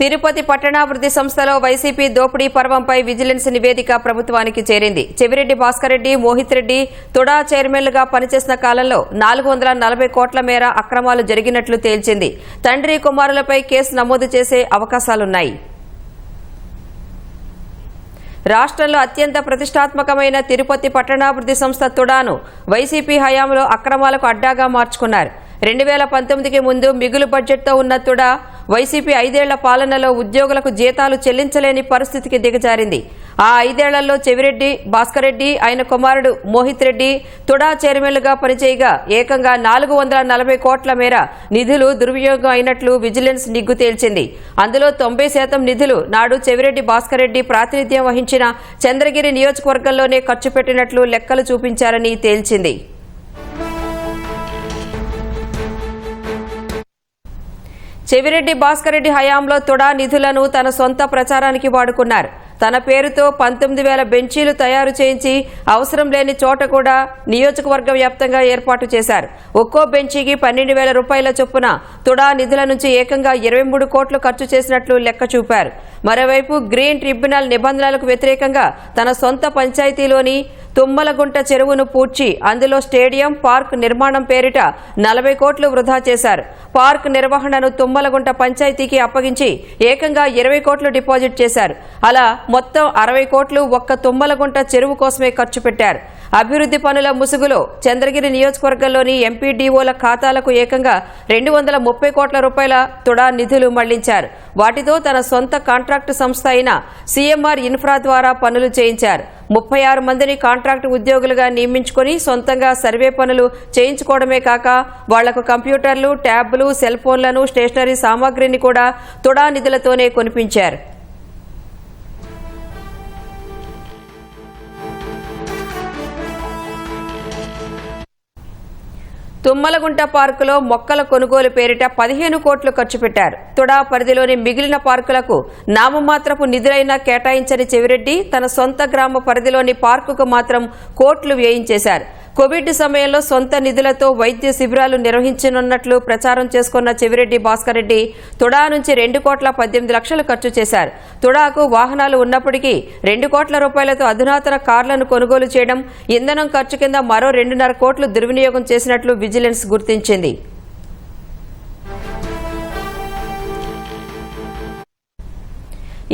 తిరుపతి పట్టణాభివృద్ధి సంస్థలో వైసీపీ దోపిడీ పర్వంపై విజిలెన్స్ నివేదిక ప్రభుత్వానికి చేరింది. చెవిరెడ్డి భాస్కర్ రెడ్డి మోహిత్ రెడ్డి తుడా చైర్మన్లుగా పనిచేసిన కాలంలో నాలుగు వందల నలభై కోట్ల మేర అక్రమాలు జరిగినట్లు తేల్చింది. తండ్రి కుమారులపై కేసు నమోదు చేసే అవకాశాలున్నాయి. రాష్ట్రంలో అత్యంత ప్రతిష్టాత్మకమైన తిరుపతి పట్టణాభివృద్ధి సంస్థ తుడాను వైసీపీ హయాంలో అక్రమాలకు అడ్డాగా మార్చుకున్నారు. రెండు వేల పంతొమ్మిదికి ముందు మిగులు బడ్జెట్తో ఉన్న తుడా వైసీపీ ఐదేళ్ళ పాలనలో ఉద్యోగులకు జీతాలు చెల్లించలేని పరిస్థితికి దిగజారింది. ఆ ఐదేళ్ళలో చెవిరెడ్డి భాస్కర్ రెడ్డి ఆయన కుమారుడు మోహిత్ రెడ్డి తుడా చైర్మన్లుగా పనిచేయగా ఏకంగా నాలుగు వందల నలభై కోట్ల మేర నిధులు దుర్వినియోగం అయినట్లు విజిలెన్స్ నిగ్గు తేల్చింది. అందులో తొంభై శాతం నిధులు నాడు చెవిరెడ్డి భాస్కర్ రెడ్డి ప్రాతినిధ్యం వహించిన చంద్రగిరి నియోజకవర్గంలోనే ఖర్చు పెట్టినట్లు లెక్కలు చూపించారని తేల్చింది. చెవిరెడ్డి భాస్కర్ రెడ్డి హయాంలో తుడా నిధులను తన సొంత ప్రచారానికి వాడుకున్నారు. తన పేరుతో పంతొమ్మిది వేల బెంచీలు తయారు చేయించి అవసరం లేని చోట కూడా నియోజకవర్గ వ్యాప్తంగా ఏర్పాటు చేశారు. ఒక్కో బెంచీకి పన్నెండు వేల రూపాయల చొప్పున తుడా నిధుల నుంచి ఏకంగా ఇరవై మూడు కోట్లు ఖర్చు చేసినట్లు లెక్క చూపారు. మరోవైపు గ్రీన్ ట్రిబ్యునల్ నిబంధనలకు వ్యతిరేకంగా తన సొంత పంచాయతీలోని తుమ్మలగుంట చెరువును పూడ్చి అందులో స్టేడియం పార్క్ నిర్మాణం పేరిట నలభై కోట్లు వృధా చేశారు. పార్క్ నిర్వహణను తుమ్మలగుంట పంచాయతీకి అప్పగించి ఏకంగా ఇరవై కోట్లు డిపాజిట్ చేశారు. అలా మొత్తం అరవై కోట్లు ఒక్క తుమ్మలగుంట చెరువు కోసమే ఖర్చు పెట్టారు. అభివృద్ధి పనుల ముసుగులో చంద్రగిరి నియోజకవర్గంలోని ఎంపీడీఓల ఖాతాలకు ఏకంగా రెండు వందల ముప్పై కోట్ల రూపాయల తుడా నిధులు మళ్ళించారు. వాటితో తన సొంత కాంట్రాక్టు సంస్థ అయిన సీఎంఆర్ ఇన్ఫ్రా ద్వారా పనులు చేయించారు. ముప్పై ఆరు మందిని కాంట్రాక్టు ఉద్యోగులుగా నియమించుకొని సొంతంగా సర్వే పనులు చేయించుకోవడమే కాక వాళ్ళకు కంప్యూటర్లు ట్యాబ్లు సెల్ ఫోన్లను స్టేషనరీ సామాగ్రిని కూడా తుడా నిధులతోనే కొనిపించారు. తుమ్మలగుంట పార్కులో మొక్కల కొనుగోలు పేరిట పదిహేను కోట్లు ఖర్చు పెట్టారు. తుడా పరిధిలోని మిగిలిన పార్కులకు నామమాత్రపు నిధులైనా కేటాయించని చెవిరెడ్డి తన సొంత గ్రామ పరిధిలోని పార్కుకు మాత్రం కోట్లు వ్యయించేశారు కోవిడ్ సమయంలో సొంత నిధులతో వైద్య శిబిరాలు నిర్వహించనున్నట్లు ప్రచారం చేసుకున్న చెవిరెడ్డి భాస్కర్ రెడ్డి తుడా నుంచి రెండు కోట్ల పద్దెనిమిది లక్షలు ఖర్చు చేశారు. తుడాకు వాహనాలు ఉన్నప్పటికీ రెండు కోట్ల రూపాయలతో అధునాతన కార్లను కొనుగోలు చేయడం ఇంధనం ఖర్చు కింద మరో రెండున్నర కోట్లు దుర్వినియోగం చేసినట్లు విజిలెన్స్ గుర్తించింది.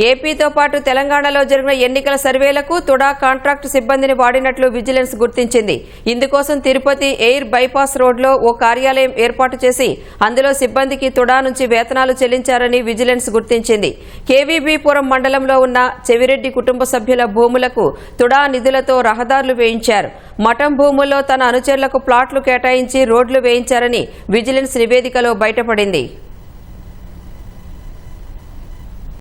ఏపీతో పాటు తెలంగాణలో జరిగిన ఎన్నికల సర్వేలకు తుడా కాంట్రాక్టు సిబ్బందిని వాడినట్లు విజిలెన్స్ గుర్తించింది. ఇందుకోసం తిరుపతి ఎయిర్ బైపాస్ రోడ్లో ఓ కార్యాలయం ఏర్పాటు చేసి అందులో సిబ్బందికి తుడా నుంచి వేతనాలు చెల్లించారని విజిలెన్స్ గుర్తించింది. కేవీబీపురం మండలంలో ఉన్న చెవిరెడ్డి కుటుంబ సభ్యుల భూములకు తుడా నిధులతో రహదారులు వేయించారు. మఠం భూముల్లో తన అనుచరులకు ప్లాట్లు కేటాయించి రోడ్లు వేయించారని విజిలెన్స్ నివేదికలో బయటపడింది.